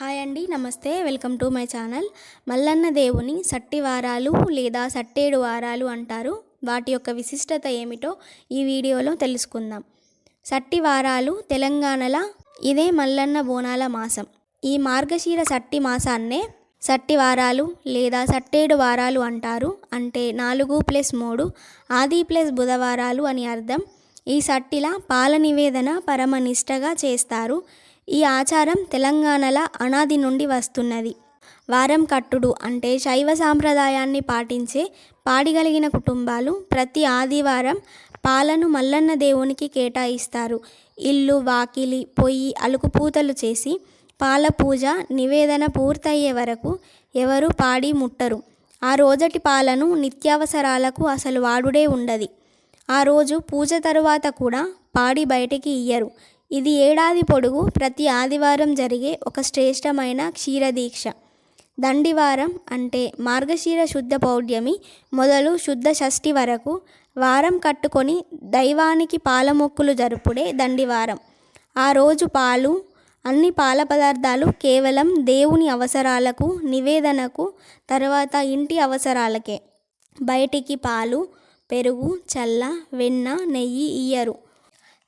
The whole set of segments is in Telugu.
హాయ్ అండి నమస్తే welcome to my channel. Mallanna దేవుని సట్టి వారాలు లేదా సట్టేడు వారాలు అంటారు. వాటి యొక్క విశిష్టత ఏమిటో ఈ వీడియోలో తెలుసుకుందాం. సట్టి వారాలు తెలంగాణలో ఇదే మల్లన్న బోనాల మాసం. ఈ మార్గశీర సట్టి మాసాన్నే సట్టి వారాలు లేదా సట్టేడు వారాలు అంటారు. అంటే నాలుగు ప్లస్ మూడు ఆది ప్లస్ బుధవారాలు అని అర్థం. ఈ సట్టిలా పాల నివేదన పరమ నిష్టగా చేస్తారు. ఈ ఆచారం తెలంగాణలో అనాది నుండి వస్తున్నది. వారం కట్టుడు అంటే శైవ సాంప్రదాయాన్ని పాటించే పాడిగలిగిన కుటుంబాలు ప్రతి ఆదివారం పాలను మల్లన్న దేవునికి కేటాయిస్తారు. ఇల్లు వాకిలి పొయ్యి అలుకుపూతలు చేసి పాల పూజ నివేదన పూర్తయ్యే వరకు ఎవరు పాడి ముట్టరు. ఆ రోజటి పాలను నిత్యావసరాలకు అసలు వాడుడే ఉండది. ఆ రోజు పూజ తరువాత కూడా పాడి బయటికి ఇయ్యరు. ఇది ఏడాది పొడుగు ప్రతి ఆదివారం జరిగే ఒక శ్రేష్టమైన క్షీరదీక్ష. దండివారం అంటే మార్గశీర శుద్ధ పౌడ్యమి మొదలు శుద్ధ షష్ఠి వరకు వారం కట్టుకొని దైవానికి పాలమొక్కులు జరుపుడే దండివారం. ఆ రోజు పాలు అన్ని పాల పదార్థాలు కేవలం దేవుని అవసరాలకు నివేదనకు తర్వాత ఇంటి అవసరాలకే. బయటికి పాలు పెరుగు చల్ల వెన్న నెయ్యి ఇయ్యరు.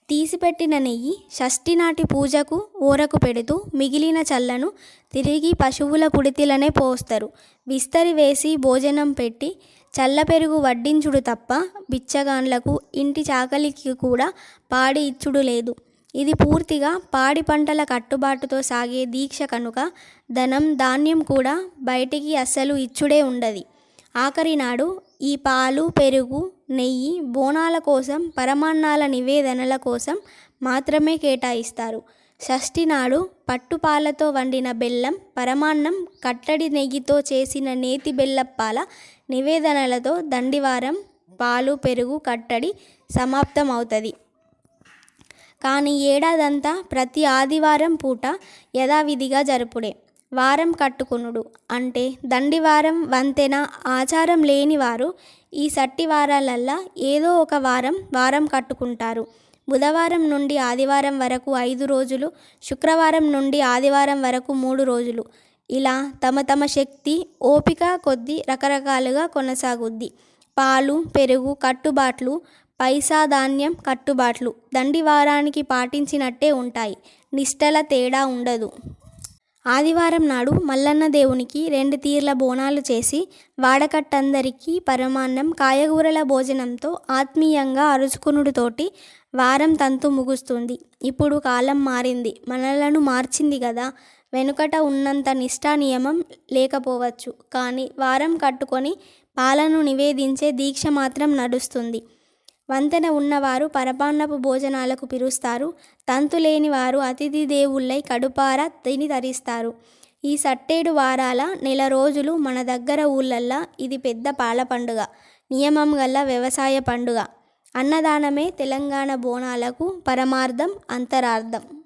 తీసిపెట్టిన నెయ్యి షష్ఠి నాటి పూజకు ఊరకు పెడుతూ మిగిలిన చల్లను తిరిగి పశువుల కుడితిలనే పోస్తారు. విస్తరి వేసి భోజనం పెట్టి చల్ల పెరుగు వడ్డించుడు తప్ప బిచ్చగాన్లకు ఇంటి చాకలికి కూడా పాడి ఇచ్చుడు లేదు. ఇది పూర్తిగా పాడి పంటల కట్టుబాటుతో సాగే దీక్ష కనుక ధనం ధాన్యం కూడా బయటికి అస్సలు ఇచ్చుడే ఉండది. ఆఖరి నాడు ఈ పాలు పెరుగు నెయ్యి బోనాల కోసం పరమాన్నాల నివేదనల కోసం మాత్రమే కేటాయిస్తారు. షష్ఠి నాడు పట్టుపాలతో వండిన బెల్లం పరమాన్నం కట్టడి నెయ్యితో చేసిన నేతి బెల్లప్పాల నివేదనలతో దండివారం పాలు పెరుగు కట్టడి సమాప్తమవుతుంది. కానీ ఏడాదంతా ప్రతి ఆదివారం పూట యథావిధిగా జరుపుడే వారం కట్టుకునుడు. అంటే దండివారం వంతెన ఆచారం లేని వారు ఈ సట్టి వారాలల్లా ఏదో ఒక వారం వారం కట్టుకుంటారు. బుధవారం నుండి ఆదివారం వరకు ఐదు రోజులు శుక్రవారం నుండి ఆదివారం వరకు మూడు రోజులు. ఇలా తమ తమ శక్తి ఓపిక కొద్దీ రకరకాలుగా కొనసాగుద్ది. పాలు పెరుగు కట్టుబాట్లు పైసా ధాన్యం కట్టుబాట్లు దండివారానికి పాటించినట్టే ఉంటాయి. నిష్టల తేడా ఉండదు. ఆదివారం నాడు మల్లన్న దేవునికి రెండు తీర్ల బోనాలు చేసి వాడకట్టందరికీ పరమాన్నం కాయగూరల భోజనంతో ఆత్మీయంగా అరుచుకునుడుతోటి వారం తంతు ముగుస్తుంది. ఇప్పుడు కాలం మారింది. మనలను మార్చింది కదా వెనుకట ఉన్నంత నిష్టా నియమం లేకపోవచ్చు. కానీ వారం కట్టుకొని పాలను నివేదించే దీక్ష మాత్రం నడుస్తుంది. వంతెన ఉన్నవారు పరపాన్నపు భోజనాలకు పిలుస్తారు. తంతు లేని వారు అతిథి దేవుళ్ళై కడుపార తిని తరిస్తారు. ఈ సట్టేడు వారాల నెల రోజులు మన దగ్గర ఊళ్ళల్లా ఇది పెద్ద పాల పండుగ నియమం గల్ల వ్యవసాయ పండుగ. అన్నదానమే తెలంగాణ బోనాలకు పరమార్థం అంతరార్థం.